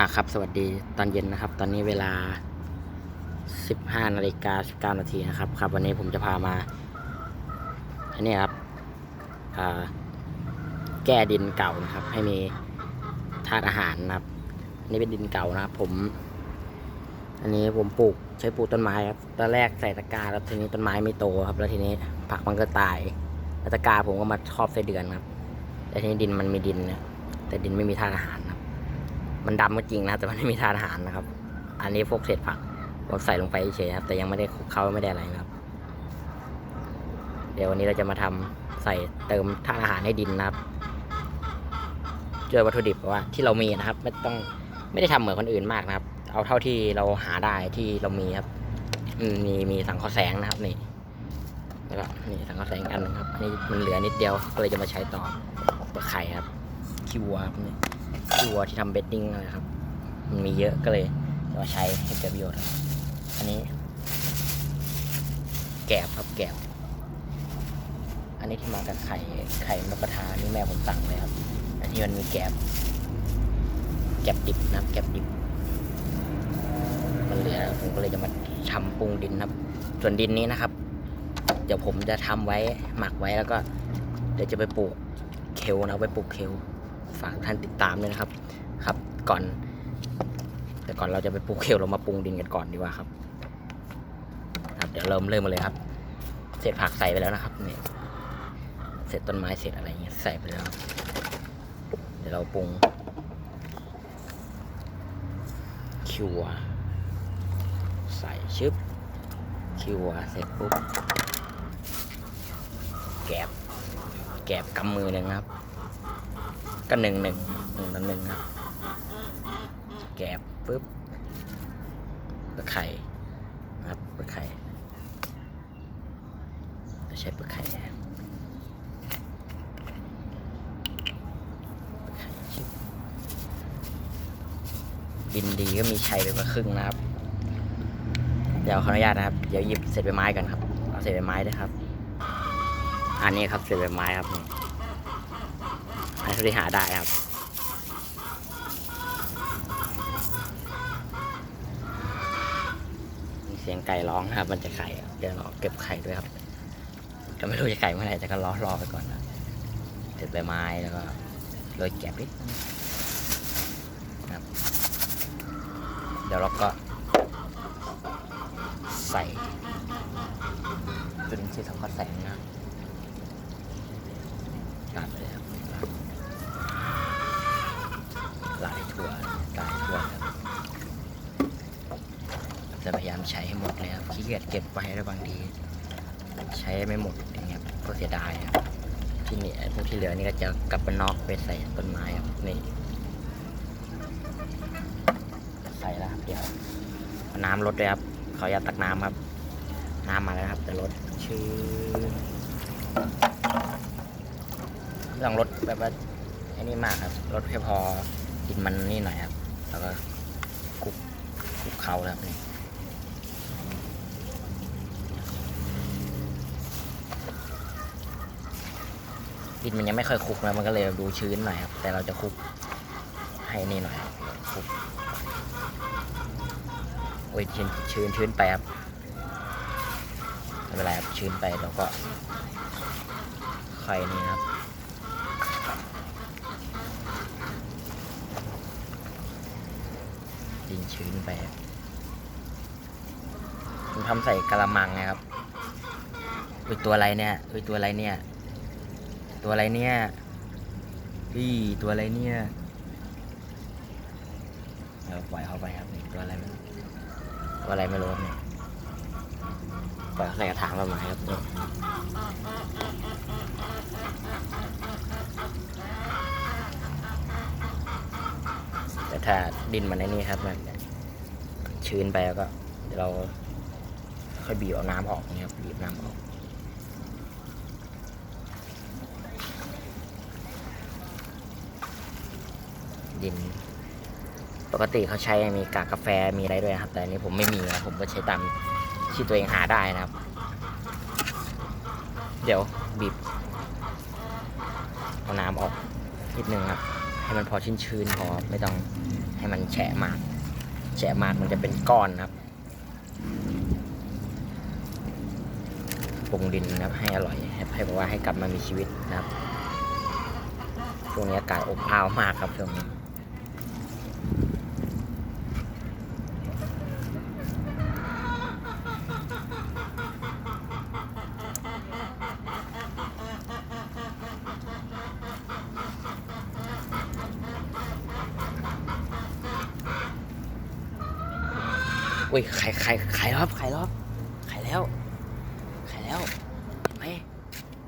อะครับ สวัสดีตอนเย็นนะครับ ตอนนี้เวลา 15นาฬิกา19นาทีนะครับ ครับ วันนี้ผมจะพามา อันนี้ครับแก้ดินเก่านะครับ ให้มีธาตุอาหารนะครับนนี้เป็นดินเก่านะครับ ผม อันนี้ผมปลูกใช้ปลูกต้นไม้ครับตอนแรกใส่ตะกร้าแล้วทีนี้ต้นไม้ไม่โตครับ แล้วทีนี้ผักมันก็ตายแล้วตะกร้าผมก็มาครอบไส้เดือนครับแต่ทีนี้ดินมันมีดินนะแต่ดินไม่มีธาตุอาหาร มันดำก็จริงนะ แต่มันไม่มีธาตุอาหารนะครับ อันนี้พวกเศษผักผมใส่ลงไปเฉยครับ แต่ยังไม่ได้คลุกเคล้าไม่ได้อะไรนะครับ เดี๋ยววันนี้เราจะมาทำใส่เติมธาตุอาหารให้ดินนะครับด้วยวัตถุดิบว่าที่เรามีนะครับ ไม่ต้องไม่ได้ทำเหมือนคนอื่นมากนะครับ เอาเท่าที่เราหาได้ที่เรามีครับมมีมีสังเคราะห์แสงนะครับนี่แล้วก็นี่สังเคราะห์แสงกันนึงครับนนี้มันเหลือนิดเดียวก็เลยจะมาใช้ต่อเปลือกไข่ครับขี้วัวครับนี่ วัวที่ทำเบดดิ้งนะครับ มันมีเยอะก็เลยมาใช้ให้เกิดประโยชน์ครับ อันนี้ แกบครับแกบ อันนี้ที่มากับไข่ไข่นกกระทานี่แม่ผมสั่งเลยครับ อันนี้มันมีแกบ แกบดิบนะครับแกบดิบ มันเหลือผมก็เลยจะมาทำปรุงดินครับ ส่วนดินนี้นะครับ เดี๋ยวผมจะทำไว้หมักไว้แล้วก็ เดี๋ยวจะไปปลูกเคลนะไปปลูกเคล ฝากท่านติดตามด้วยนะครับ ครับ ก่อน แต่ก่อนเราจะไปปลูกเคลเรามาปรุงดินกันก่อนดีกว่าครับ ครับ เดี๋ยวเริ่มเริ่มมาเลยครับ เศษผักใส่ไปแล้วนะครับเนี่ยเศษต้นไม้เศษอะไรเงี้ยใส่ไปแล้วครับเดี๋ยวเราปรุงคิวใส่ชึบคิวเสร็จปุ๊บแกบแกบกำมือหนึ่งครับ ก็หนึ่งหนึ่งหนึ่งต่อหนึ่งครับแกบปุ๊บปลือกไข่นะครับปลือกไข่จะใช้ปลือกไข่นะครับเปลือกไข่ชิบดินดีก็มีชัยไปกว่าครึ่งนะครับ เดี๋ยวขออนุญาตนะครับ เดี๋ยวหยิบเศษใบไม้ก่อนครับ เอาเศษใบไม้ด้วยครับ อันนี้ครับเศษใบไม้ครับ นี่อันที่หาได้ครับ มีเสียงไก่ร้องนะครับ มันจะไข่เดี๋ยวเราเก็บไข่ด้วยครับก็ไม่รู้จะไข่เมื่อไหร่แต่ก็รอรอไปก่อนนะเสร็จใบไม้แล้วก็โรยแกบนิดครับ เดี๋ยวเราก็ใส่จุลินทรีย์สังเคราะห์แสงนะครับตัดเลยครับลายถั่วลายถั่วครับจะพยายามใช้ให้หมดเลยครับขี้เกียจเก็บไว้แล้วบางที ใช้ไม่หมดอย่างเงี้ยก็เสียดายครับที่นี่พวกที่เหลือนี่ก็จะกลับไปนอกไปใส่ต้นไม้ครับนี่ใส่แล้วครับเดี๋ยวน้ำลดเลยครับเขออยาตตักน้ำครับ น้ำมาแล้วครับจะลดชื่อไม่ต้องลดแบบว่าไอ้นี่มากครับลดแค่พอดินมันนี่หน่อยครับ แล้วก็คลุกคลุกเขาแล้วครับนี่ ดินมันยังไม่ค่อยคลุกนะมันก็เลยดูชื้นหน่อยครับ แต่เราจะคลุกให้นี่หน่อยคลุกโอ้ยชื้นชื้นชื้นไปครับไม่เป็นไรครับชื้นไปเราก็ค่อยนี่ครับดินชื้นไปผมทำใส่กระมังนะครับอุ้ยตัวอะไรเนี่ยอุ้ยตัวอะไรเนี่ย ตัวอะไรเนี่ยพี่ตัวอะไรเนี่ยเดี๋ยวปล่อยเขาไปครับนี่ตัวอะไรไม่รู้ตัวอะไรไม่รู้เนี่ยปล่อยเขาใส่กระถางต้นไม้ครับนี่แต่ถ้าดินมันในนี่ครับมันชื้นไปแล้วก็เราค่อยบีบเอาน้ำออกนี่ครับบีบน้ำออก ดิน ปกติเขาใช้มีกากกาแฟมีอะไรด้วยครับ แต่อันนี้ผมไม่มีนะผมก็ใช้ตามที่ตัวเองหาได้นะครับ เดี๋ยวบีบเอาน้ำออกนิดนึงครับ ให้มันพอชื้นๆพอไม่ต้องให้มันแฉะมาก แฉะมากมันจะเป็นก้อนครับปรุงดินนะครับให้อร่อยให้ให้บอกว่าให้กลับมามีชีวิตนะครับช่วงนี้อากาศอบอ้าวมากครับช่วงนี้ อุ้ยไข่ไข่ไข่แล้วครับไข่แล้วครับไข่แล้วไข่แล้วเห็นไหม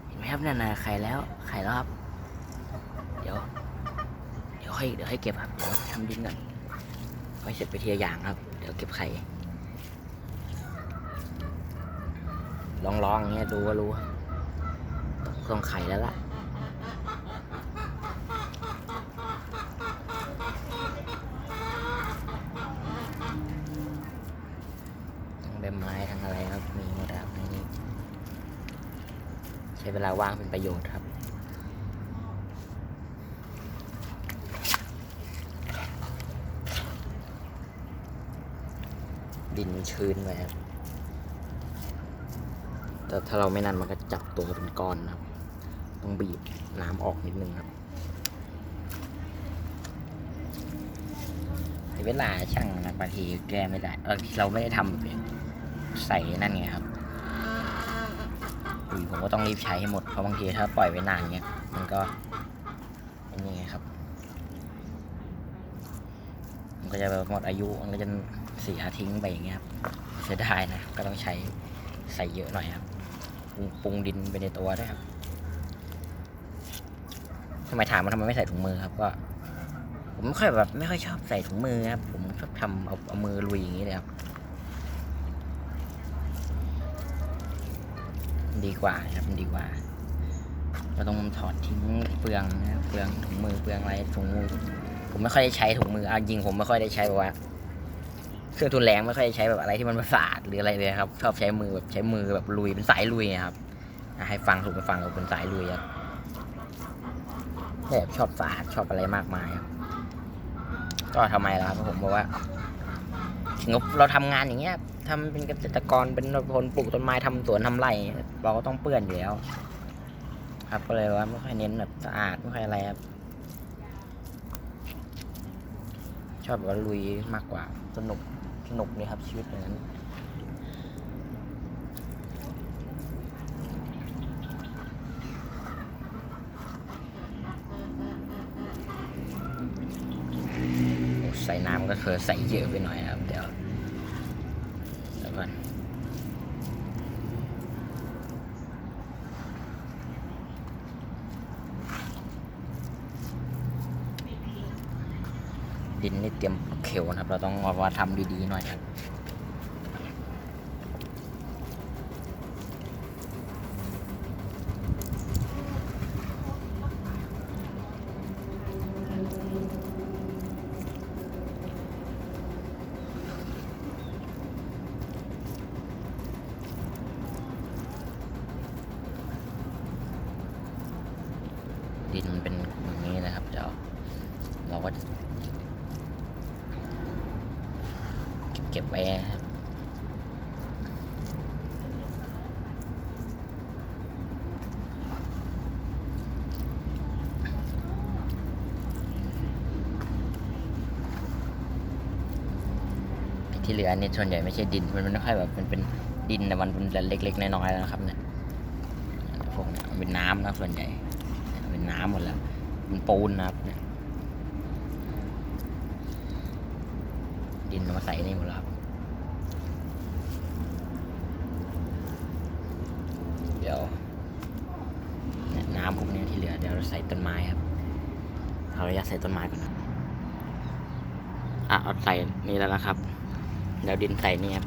เห็นไหมครับนั่นน่ะไข่แล้วไข่แล้วครับเดี๋ยว เดี๋ยวให้เดี๋ยวให้เก็บครับเดี๋ยวทำดินก่อนไว้เสร็จไปทีละอย่างครับ เดี๋ยวเก็บไข่ลองลอย่างเงี้ยดูว่ารู้ต้องต้องไข่แล้วล่ะ ทั้งใบไม้ทั้งอะไรครับ มีหมดครับในนี้ ใช้เว ลาว่างเป็นประโยชน์ครับ ดินชื้นไปครับแต่ถ้าเราไม่นั่นมันก็จับตัวเป็นก้อนนะครับ ต้องบีบน้ำออกนิดนึงครับเวลาช่างนะบางทีแก้ไม่ได้เออเราไม่ได้ทำแบบนี้ใส่นั่นไงครับ ปุ๋ยผมก็ต้องรีบใช้ให้หมด เพราะบางทีถ้าปล่อยไว้นานเงี้ยมันก็เป็นยังไงครับ มันก็จะแบบหมดอายุมันก็จะเสียทิ้งไปอย่างเงี้ยครับเสียดายนะก็ต้องใช้ใส่เยอะหน่อยครับปรุงปรุงดินไปในตัวด้วยครับทำไมถามว่าทำไมไม่ใส่ถุงมือครับก็ผมไม่ค่อยแบบไม่ค่อยชอบใส่ถุงมือครับผมชอบทำเอาเอามือลุยอย่างนี้เลยครับ ดีกว่าครับดีกว่าเราต้องถอดทิ้งเปลืองนะเปลืองถุงมือเปลืองอะไรถุงมือผมไม่ค่อยได้ใช้ถุงมือเอาจริงผมไม่ค่อยได้ใช้แบบว่าเครื่องทุนแรงไม่ค่อยได้ใช้แบบอะไรที่มันสะอาดหรืออะไรเลยครับ ชอบใช้มือแบบใช้มือแบบลุยเป็นสายลุยอะครับให้ฟังถูกไปฟังเราเป็นสายลุยครับแบบชอบสะอาดชอบอะไรมากมายครับก็ทำไมล่ะครับผมบอกว่าถึงเราทำงานอย่างเงี้ย ทำเป็นเกษตรกรเป็นคนปลูกต้นไม้ทำสวนทำไร่เราก็ต้องเปื้อนอยู่แล้ว ครับก็เลยว่าไม่ค่อยเน้นแบบสะอาดไม่ค่อยอะไรครับ ชอบแบบว่าลุยมากกว่าสนุกสนุกนี่ครับชีวิตอย่างนั้นใส่น้ำก็คือใส่เยอะไปหน่อยครับ เดี๋ยวเดี๋ยวก่อน ดินนี่เตรียมเขียวนะครับ เราต้องมาทำดีๆหน่อยครับ ดินมันเป็นอย่างนี้นะครับ เดี๋ยวเราก็จะเก็บไว้นะครับ ที่เหลือเนี่ยส่วนใหญ่ไม่ใช่ดิน มันไม่ค่อยแบบมันเป็นดินแต่มันเป็นเล็กๆน้อยๆแล้วนะครับเนี่ยพวกเนี้ยเป็นน้ำนะส่วนใหญ่ เป็นน้ำหมดแล้วเป็นปูนนะครับเนี่ยดินมาใส่นี่หมดแล้วครับเดี๋ยวเนี่ยน้ำพวกนี้ที่เหลือเดี๋ยวเราใส่ต้นไม้ครับเราอยากใส่ต้นไม้ก่อนนะอะเอาใส่นี่แล้วนะครับ เดี๋ยวดินใส่นี่ครับ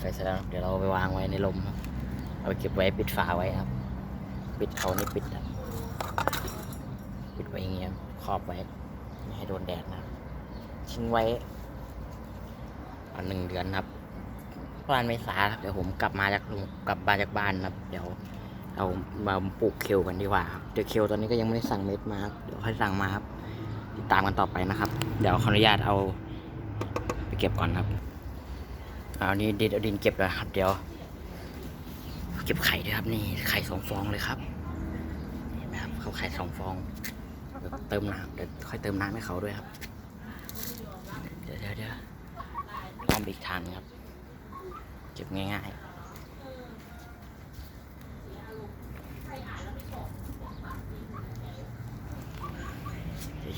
ใส่เสร็จแล้ว เดี๋ยวเราไปวางไว้ในลมครับเอาไปเก็บไว้ปิดฝาไว้ครับ ปิดเขานี่ปิดครับปิดไว้อย่างเงี้ยครับครอบไว้ ไม่ให้โดนแดดนะทิ้งไว้อันหนึ่งเดือนครับประมาณเมษาครับ เดี๋ยวผมกลับมาจากกลับมาจากบ้านครับ เดี๋ยว เรามาปลูกเคลกันดีกว่าครับเดี๋ยวเคลตอนนี้ก็ยังไม่ได้สั่งเม็ดมาเดี๋ยวค่อยสั่งมาครับติดตามกันต่อไปนะครับ เดี๋ยวขออนุญาตเอาไปเก็บก่อนครับเอานี่ดินเอาดินเก็บแล้วครับ เดี๋ยว เก็บไข่ด้วยครับ นี่ไข่สองฟองเลยครับเห็นไหมครับเขาไข่สองฟองเดี๋ยวเติมน้ำเดี๋ยวค่อยเติมน้ำให้เขาด้วยครับ เดี๋ยวเดี๋ยวเดี๋ยวอ้อมอีกทางหนึงครับ เก็บง่ายๆ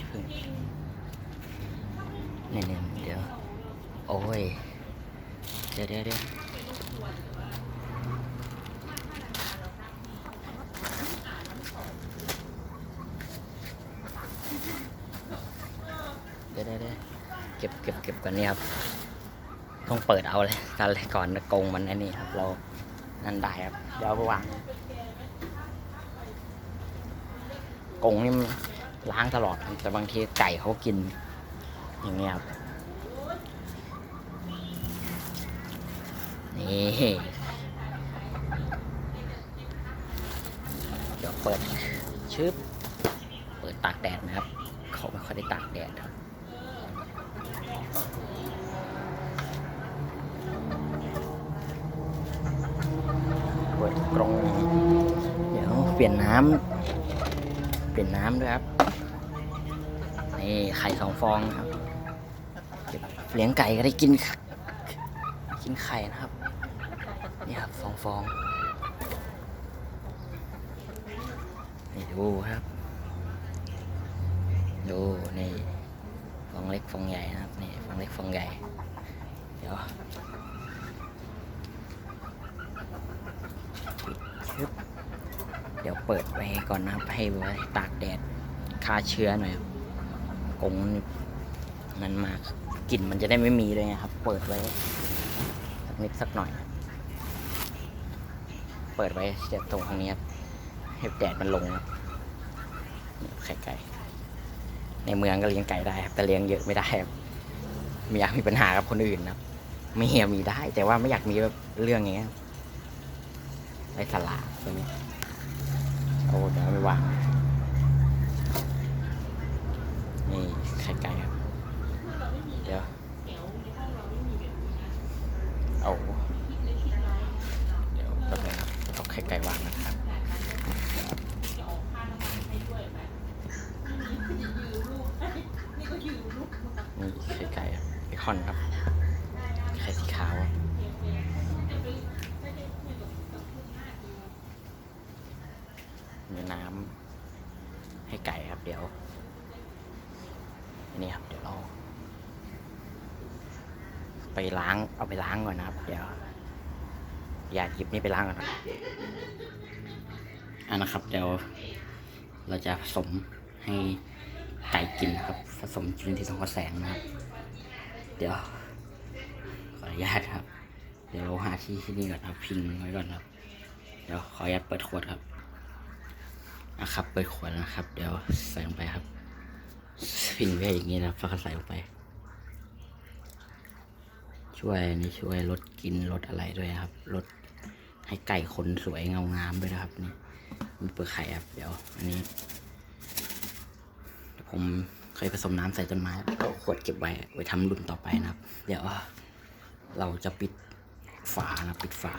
เพิ่งเนี่ยเนเดี๋ยว โอ้ย เดี๋ยวเดี๋ยวเดี๋ยวเดี๋ยวเดี๋ยวเก็บเก็บเก็บก่อนนี่ครับ ต้องเปิดเอาเลยกันเลยก่อนนะกงมันอันนี้ครับ เรา นั่นได้ครับ เดี๋ยวเอาไปวางกงนี่มัน ล้างตลอดครับแต่บางทีไก่เขากิน อย่างเงี้ยครับนี่เดี๋ยวเปิดชึบเปิดตากแดดนะครับ เขาไม่ค่อยได้ตากแดดครับเปิดกรงเดี๋ยวเปลี่ยนน้ำเปลี่ยนน้ำด้วยครับ นี่ไข่สองฟองครับเลี้ยงไก่ก็ได้กินกินไข่นะครับ นี่ครับสองฟองนี่ดูครับ ดูนี่ฟองเล็กฟองใหญ่นะครับนี่ฟองเล็กฟองใหญ่ เดี๋ยวเดี๋ยวเปิดไว้ก่อนนะครับให้ไว้ตากแดดฆ่าเชื้อหน่อยครับ กงนั้นมากลิ่นมันจะได้ไม่มีเลยไงครับ เปิดไว้สักนิดสักหน่อย เปิดไว้จะตรงทางนี้ครับให้แดดมันลงครับนี่ไข่ไก่ในเมืองก็เลี้ยงไก่ได้ครับแต่เลี้ยงเยอะไม่ได้ครับไม่อยากมีปัญหากับคนอื่นนะครับไม่เฮียมีได้ แต่ว่าไม่อยากมีแบบเรื่องอย่างเงี้ยไร้สาระตัวนี้โอ้เดี๋ยวเอาไปวาง นี่ไข่ไก่ครับ เดี๋ยว เอา เดี๋ยวแป๊บนึงครับเอาไข่ไก่วางนะครับนี่ไข่ไก่ครับเบคอนครับ ไข่สีขาว มีน้ำให้ไก่ครับ เดี๋ยวอันนี้ครับ เดี๋ยวเรา ไป ล้างเอาไปล้างก่อนนะครับ เดี๋ยวอย่าหยิบนี่ไปล้างก่อนนะอันนะครับเดี๋ยวเราจะผสมให้ไก่กินนะครับ ผสมจุลินทรีย์สังเคราะห์แสงนะครับ เดี๋ยวขออนุญาตครับ เดี๋ยวเราหาที่ที่นี่ก่อนครับพิงไว้ก่อนครับ เดี๋ยวขออนุญาตเปิดขวดครับนะครับ เปิดขวดนะครับ เดี๋ยวใส่ลงไปครับพิงไว้อย่างนี้นะครับก็ใส่ลงไป ช่วยนี่ช่วยลดกลินลดอะไรด้วยครับลดให้ไก่ขนสวยเงางามด้วยนะครับนี่มีเปลือกไข่ครับเดี๋ยว อันนี้เดี๋ยวผมเคยผสมน้ำใส่ต้นไม้แล้วก็ขวดเก็บไว้ไว้ทำรุ่นต่อไปนะครับ เดี๋ยวเราจะปิดฝานะปิดฝา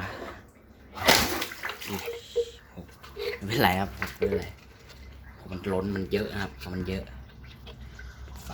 อุ๊ยหกไม่เป็นไรครับไม่เป็นไรมมันล้นมันเยอะนะครับมันเยอะ